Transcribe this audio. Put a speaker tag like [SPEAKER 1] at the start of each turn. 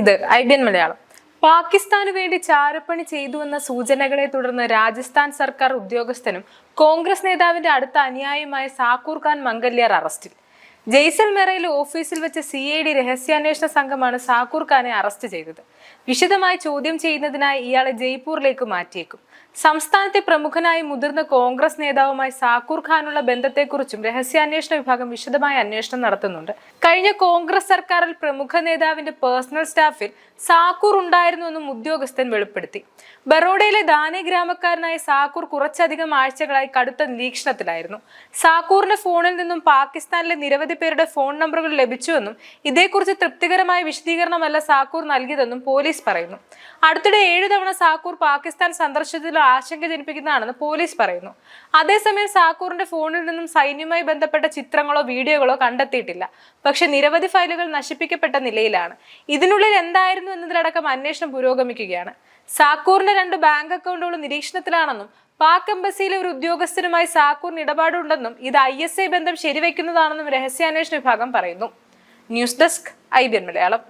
[SPEAKER 1] ഇത് I B N Malayalam. പാകിസ്ഥാന് വേണ്ടി ചാരപ്പണി ചെയ്തുവെന്ന സൂചനകളെ തുടർന്ന് രാജസ്ഥാൻ സർക്കാർ ഉദ്യോഗസ്ഥനും കോൺഗ്രസ് നേതാവിന്റെ അടുത്ത അനുയായിയുമായ സാക്കൂർ ഖാൻ മംഗല്യാർ അറസ്റ്റിൽ. ജയ്സൽമേറയിലെ ഓഫീസിൽ വെച്ച് സി ഐ ഡി രഹസ്യാന്വേഷണ സംഘമാണ് സാക്കൂർ ഖാനെ അറസ്റ്റ് ചെയ്തത്. വിശദമായി ചോദ്യം ചെയ്യുന്നതിനായി ഇയാളെ ജയ്പൂരിലേക്ക് മാറ്റിയേക്കും. സംസ്ഥാനത്തെ പ്രമുഖനായ മുതിർന്ന കോൺഗ്രസ് നേതാവുമായി സാക്കൂർ ഖാനുള്ള ബന്ധത്തെക്കുറിച്ചും രഹസ്യാന്വേഷണ വിഭാഗം വിശദമായ അന്വേഷണം നടത്തുന്നുണ്ട്. കഴിഞ്ഞ കോൺഗ്രസ് സർക്കാരിൽ പ്രമുഖ നേതാവിന്റെ പേഴ്സണൽ സ്റ്റാഫിൽ സാക്കൂർ ഉണ്ടായിരുന്നുവെന്നും ഉദ്യോഗസ്ഥൻ വെളിപ്പെടുത്തി. ബറോഡയിലെ ദാനെ ഗ്രാമക്കാരനായ സാക്കൂർ കുറച്ചധികം ആഴ്ചകളായി കടുത്ത നിരീക്ഷണത്തിലായിരുന്നു. സാക്കൂറിന്റെ ഫോണിൽ നിന്നും പാകിസ്ഥാനിലെ നിരവധി പേരുടെ ഫോൺ നമ്പറുകൾ ലഭിച്ചുവെന്നും ഇതേക്കുറിച്ച് തൃപ്തികരമായ വിശദീകരണമല്ല സാക്കൂർ നൽകിയതെന്നും പോലീസ് പറയുന്നു. അടുത്തിടെ ഏഴു തവണ സാക്കൂർ പാകിസ്ഥാൻ സന്ദർശനത്തിൽ ആശങ്ക ജനിപ്പിക്കുന്നതാണെന്ന് പോലീസ് പറയുന്നു. അതേസമയം സാക്കൂറിന്റെ ഫോണിൽ നിന്നും സൈന്യവുമായി ബന്ധപ്പെട്ട ചിത്രങ്ങളോ വീഡിയോകളോ കണ്ടെത്തിയിട്ടില്ല. പക്ഷെ നിരവധി ഫയലുകൾ നശിപ്പിക്കപ്പെട്ട നിലയിലാണ്. ഇതിനുള്ളിൽ എന്തായിരുന്നു എന്നതിലടക്കം അന്വേഷണം പുരോഗമിക്കുകയാണ്. സാക്കൂറിന്റെ രണ്ട് ബാങ്ക് അക്കൗണ്ടുകൾ നിരീക്ഷണത്തിലാണെന്നും പാക് എംബസിയിലെ ഒരു ഉദ്യോഗസ്ഥനുമായി സാക്കൂറിന് ഇടപാടുണ്ടെന്നും ഇത് ഐ എസ് ഐ ബന്ധം ശരിവെക്കുന്നതാണെന്നും രഹസ്യാന്വേഷണ വിഭാഗം പറയുന്നു. News desk I B Malayalam.